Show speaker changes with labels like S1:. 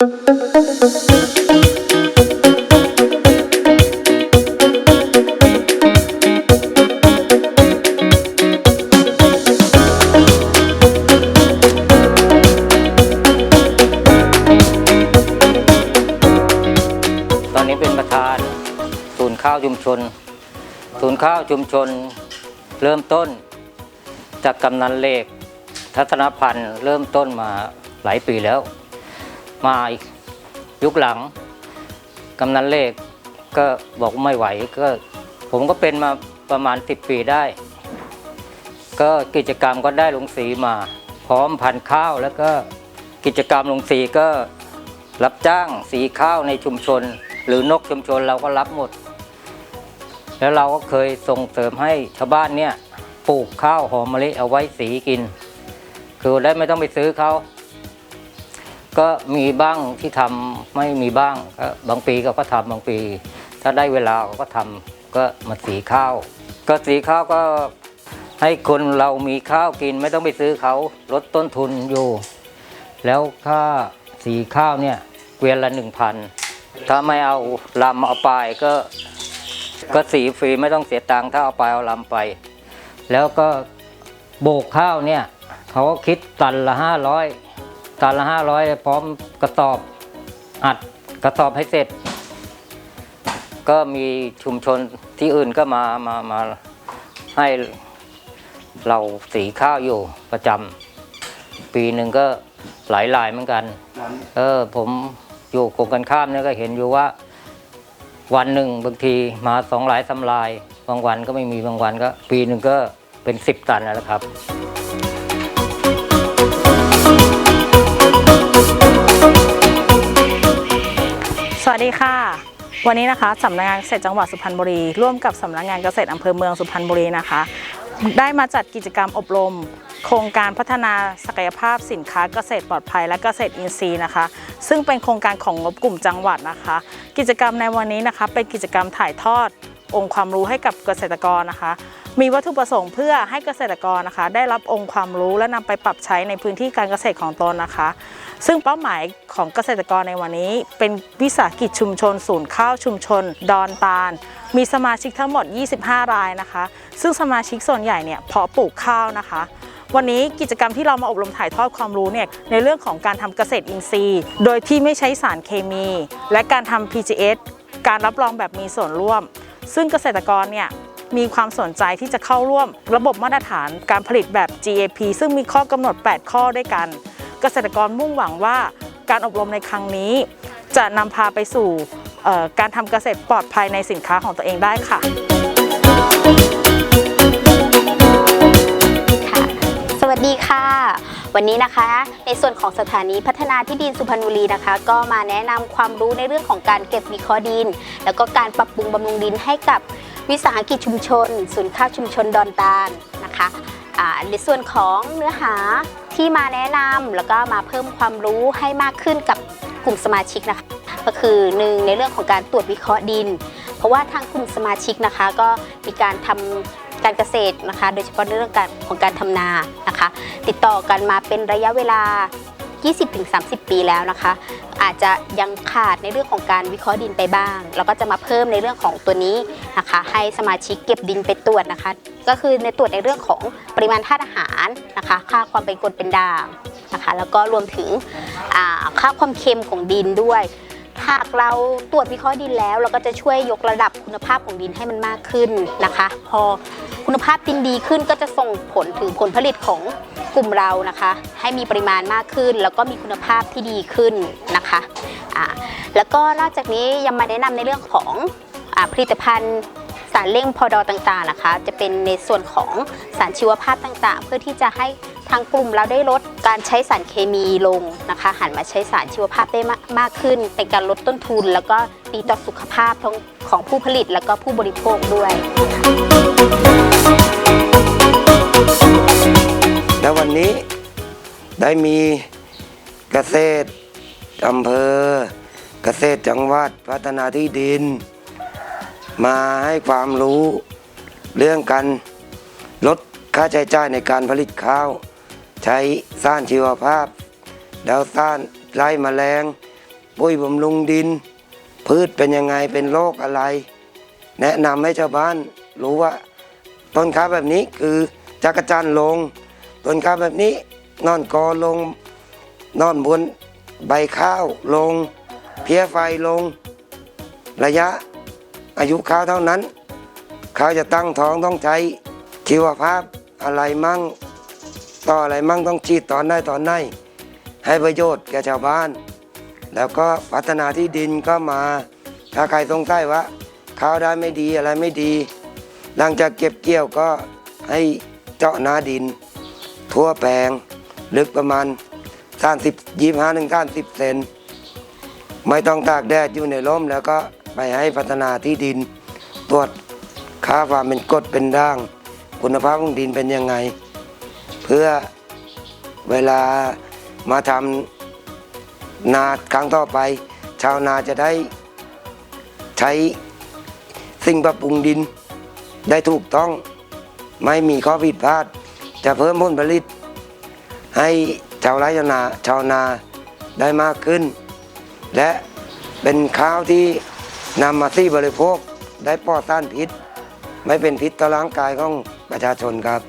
S1: ตอนนี้เป็นประธานศูนย์ข้าวชุมชน ศูนย์ข้าวชุมชน เริ่มต้น จากกำนันเลขทัศนพันธ์เริ่มต้นมาหลายปีแล้ว มาอีกยุคหลัง กำนันเลขก็บอกไม่ไหวก็ ผมก็เป็นมาประมาณ 10 ปีได้ ก็กิจกรรมก็ได้ลงสีมา พร้อมพันข้าวแล้วก็กิจกรรมลงสีก็รับจ้างสีข้าวในชุมชน หรือนกชุมชนเราก็รับหมด แล้วเราก็เคยส่งเสริมให้ชาวบ้านเนี่ยปลูกข้าวหอมมะลิเอาไว้สีกิน คือได้ไม่ต้องไปซื้อเขา ก็มีบ้างที่ทำไม่มีบ้างก็บางปีเขาก็ทำบางปี ถ้าได้เวลาเขาก็ทำก็มาสีข้าว ก็สีข้าวก็ให้คนเรามีข้าวกินไม่ต้องไปซื้อเขาลดต้นทุนอยู่ แล้วค่าสีข้าวเนี่ยเกวียนละหนึ่งพันถ้าไม่เอาลำเอาปลายก็ก็สีฟรีไม่ต้องเสียตังค์ถ้าเอาปลายเอาลำไป แล้วก็โบกข้าวเนี่ยเขาก็คิดตันละห้าร้อย ตันละห้าร้อยพร้อมกระสอบอัดกระสอบให้เสร็จ ก็มีชุมชนที่อื่นก็มามามาให้เราสีข้าวอยู่ประจำปีหนึ่งก็หลายหลายเหมือนกัน เออผมอยู่กงกันข้ามเนี่ยก็เห็นอยู่ว่า วันหนึ่งบางทีมาสองหลายสำลาย บางวันก็ไม่มีบางวันก็ ปีหนึ่งก็เป็นสิบตันแล้วครับ
S2: วัสดีค่ะ วันนี้นะคะสำนักงานเกษตรจังหวัดสุพรรณบุรี ร่วมกับสำนักงานเกษตรอำเภอเมืองสุพรรณบุรีนะคะ ได้มาจัดกิจกรรมอบรม โครงการพัฒนาศักยภาพสินค้าเกษตรปลอดภัยและเกษตรอินทรีย์นะคะ ซึ่งเป็นโครงการของงบกลุ่มจังหวัดนะคะ กิจกรรมในวันนี้นะคะ เป็นกิจกรรมถ่ายทอดองค์ความรู้ให้กับเกษตรกรนะคะ มีวัตถุประสงค์เพื่อให้เกษตรกรนะคะ ได้รับองค์ความรู้และนำไปปรับใช้ในพื้นที่การเกษตรของตนนะคะ ซึ่งเป้าหมายของเกษตรกรในวันนี้ เป็นวิสาหกิจชุมชน ศูนย์ข้าวชุมชน ดอนตาล มีสมาชิกทั้งหมด 25 รายนะคะ ซึ่งสมาชิกส่วนใหญ่เนี่ยเพาะปลูกข้าวนะคะวันนี้กิจกรรมที่เรามาอบรมถ่ายทอดความรู้เนี่ยในเรื่องของการทำเกษตรอินทรีย์ โดยที่ไม่ใช้สารเคมี และการทำ PGS การรับรองแบบมีส่วนร่วม ซึ่งเกษตรกรเนี่ยมีความสนใจที่จะเข้าร่วม ระบบมาตรฐานการผลิตแบบ GAP ซึ่งมีข้อกำหนด 8 ข้อด้วยกัน เกษตรกรมุ่งหวังว่าการอบรมในครั้งนี้ จะนำพาไปสู่การทำเกษตรปลอดภัยในสินค้าของตัวเองได้ค่ะ
S3: ค่ะสวัสดีค่ะ วันนี้นะคะ ในส่วนของสถานีพัฒนาที่ดินสุพรรณบุรีนะคะ ก็มาแนะนำความรู้ในเรื่องของการเก็บวิเคราะห์ดิน แล้วก็การปรับปรุงบำรุงดินให้กับวิสาหกิจชุมชน ศูนย์ข้าวชุมชนดอนตาลนะคะอ่าในส่วนของเนื้อหา ที่มาแนะนำแล้วก็มาเพิ่มความรู้ให้มากขึ้นกับกลุ่มสมาชิกนะคะ ก็คือหนึ่งในเรื่องของการตรวจวิเคราะห์ดิน เพราะว่าทางกลุ่มสมาชิกนะคะ ก็มีการทำการเกษตรนะคะ โดยเฉพาะเรื่องการของการทำนานะคะ ติดต่อกันมาเป็นระยะเวลา 20-30 ปีแล้วนะคะ อาจจะยังขาดในเรื่องของการวิเคราะห์ดินไปบ้าง แล้วก็จะมาเพิ่มในเรื่องของตัวนี้นะคะ ให้สมาชิกเก็บดินไปตรวจนะคะ ก็คือในตรวจในเรื่องของปริมาณธาตุอาหารนะคะ ค่าความเป็นกรดเป็นด่างนะคะ แล้วก็รวมถึงค่าความเค็มของดินด้วยหากเราตรวจวิเคราะห์ดินแล้ว เราก็จะช่วยยกระดับคุณภาพของดินให้มันมากขึ้นนะคะ พอ คุณภาพดินดีขึ้นก็จะส่งผลถึงผลผลิตของกลุ่มเรานะคะ ให้มีปริมาณมากขึ้น แล้วก็มีคุณภาพที่ดีขึ้นนะคะอ่าแล้วก็นอกจากนี้ยังมาแนะนำในเรื่องของอาผลิตภัณฑ์สารเร่งพอดอต่างๆนะคะ จะเป็นในส่วนของสารชีวภาพต่างๆ เพื่อที่จะให้ทางกลุ่มเราได้ลดการใช้สารเคมีลงนะคะหันมาใช้สารชีวภาพได้มากขึ้น เป็นการลดต้นทุน แล้วก็ดีต่อสุขภาพของของผู้ผลิตแล้วก็ผู้บริโภคด้วย
S4: แล้ววันนี้ได้มีเกษตรอำเภอ เกษตรจังหวัดพัฒนาที่ดิน มาให้ความรู้เรื่องการลดค่าใช้จ่ายในการผลิตข้าว ใช้สร้ารชีวภาพ แล้วสร้ารไล่แมลงปุ๋ยบำรุงดิน พืชเป็นยังไงเป็นโรคอะไร แนะนำให้ชาวบ้านรู้ว่า ต้นขาแบบนี้คือจักรจันลง ต้นขาแบบนี้นอนกอลง นอนบนใบข้าวลง เพี้ยไฟลง ระยะอายุข้าวเท่านั้น ข้าวจะตั้งท้องต้องใช้ชีวภาพอะไรมั่ง ต่ออะไรมั่งต้องฉีดตอนได้ตอนไหนให้ประโยชน์แก่ชาวบ้าน แล้วก็พัฒนาที่ดินก็มา ถ้าใครสงสัยว่าข้าวได้ไม่ดีอะไรไม่ดี หลังจากเก็บเกี่ยวก็ให้เจาะหน้าดิน ทั่วแปลง ลึกประมาณ 30 25ถึง30เซนไม่ต้องตากแดดอยู่ในร่มแล้วก็ไปให้พัฒนาที่ดิน ตรวจค่าความเป็นกรดเป็นด่าง คุณภาพของดินเป็นยังไง เพื่อเวลามาทำนาครั้งต่อไป ชาวนาจะได้ใช้สิ่งปรับปรุงดิน ได้ถูกต้องไม่มีข้อผิดพลาด จะเพิ่มผลผลิต ให้ชาวไร่ชาวนาชาวนาได้มากขึ้น และเป็นข้าวที่นำมาที่บริโภคได้ปลอดสารพิษ ไม่เป็นพิษต่อร่างกายของประชาชนครับ